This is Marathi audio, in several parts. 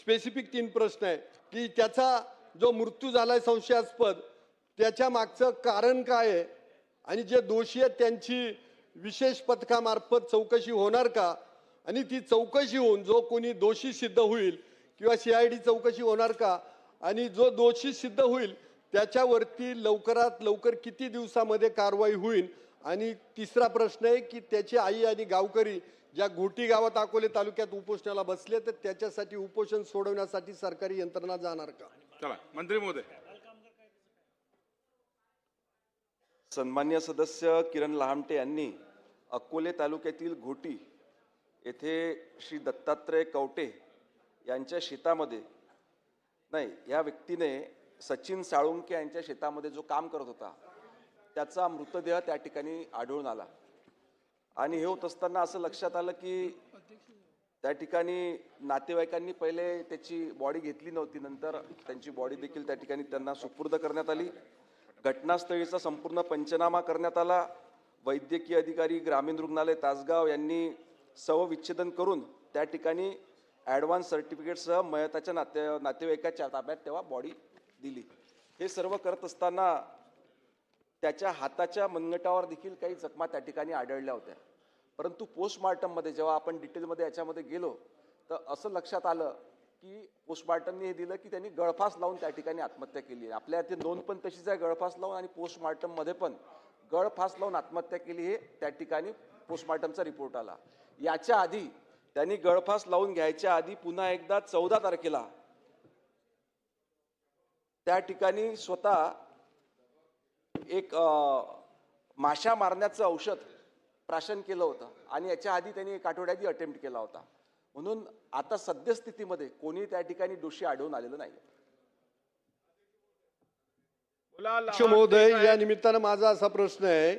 स्पेसिफिक तीन प्रश्न आहे की त्याचा जो मृत्यू झाला आहे संशयास्पद त्याच्या मागचं कारण काय आहे? आणि जे दोषी आहेत त्यांची विशेष पथकामार्फत चौकशी होणार का? आणि ती चौकशी होऊन जो कोणी दोषी सिद्ध होईल किंवा सी आय डी चौकशी होणार का? आणि जो दोषी सिद्ध होईल त्याच्यावरती लवकरात लवकर किती दिवसामध्ये कारवाई होईल? आणि तिसरा प्रश्न आहे की त्याची आई आणि गावकरी ज्या घोटी गावात अकोले तालुक्यात उपोषणाला बसले तर त्याच्यासाठी उपोषण सोडवण्यासाठी सरकारी यंत्रणा जाणार का? चला मंत्री महोदय. सन्मान्य सदस्य किरण लहामटे यांनी अकोले तालुक्यातील घोटी येथे श्री दत्तात्रय कवटे यांच्या शेतामध्ये नाही या व्यक्तीने सचिन साळुंके यांच्या शेतामध्ये जो काम करत होता त्याचा मृतदेह त्या ठिकाणी आढळून आला. आणि हे होत असताना असं लक्षात आलं की त्या ठिकाणी नातेवाईकांनी पहिले त्याची बॉडी घेतली नव्हती. नंतर त्यांची बॉडी देखील त्या ठिकाणी त्यांना सुपूर्द करण्यात आली. घटनास्थळीचा संपूर्ण पंचनामा करण्यात आला. वैद्यकीय अधिकारी ग्रामीण रुग्णालय तासगाव यांनी सवविच्छेदन करून त्या ठिकाणी ॲडव्हान्स सर्टिफिकेटसह मयताच्या नाते नातेवाईकाच्या ताब्यात तेव्हा बॉडी दिली. हे सर्व करत असताना त्याच्या हाताच्या मनगटावर देखील काही जखमा त्या ठिकाणी आढळल्या होत्या. परंतु पोस्टमार्टममध्ये जेव्हा आपण डिटेलमध्ये याच्यामध्ये गेलो तर असं लक्षात आलं की पोस्टमार्टमने हे दिलं की त्यांनी गळफास लावून त्या ठिकाणी आत्महत्या केली. आहे आपल्या इथे नोंद पण तशीच आहे गळफास लावून आणि पोस्टमार्टममध्ये पण गळफास लावून आत्महत्या केली हे त्या ठिकाणी पोस्टमार्टमचा रिपोर्ट आला. याच्या आधी त्यांनी गळफास लावून घ्यायच्या आधी पुन्हा एकदा चौदा तारखेला त्या ठिकाणी स्वतः एक माशा मारण्याचं औषध प्राशन केलं होतं आणि याच्या आधी त्यांनी एक आठवड्याआधी अटेम्प्ट केला होता म्हणून आता सद्यस्थितीमध्ये कोणी त्या ठिकाणी दोषी आढळून आलेलं नाही महोदय. या निमित्तानं माझा असा प्रश्न आहे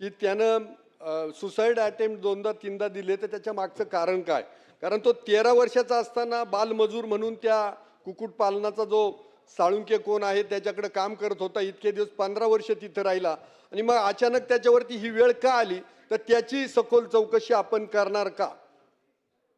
की त्यानं सुसाईड अटेम्प्ट दोनदा तीनदा दिले तर त्याच्या मागचं कारण काय कारण तो तेरा वर्षाचा असताना बालमजूर म्हणून त्या कुक्कुटपालनाचा जो साळुंके कोण आहे त्याच्याकडे काम करत होता इतके दिवस पंधरा वर्ष तिथं राहिला. आणि मग अचानक त्याच्यावरती ही वेळ का आली? तर त्याची सखोल चौकशी आपण करणार का?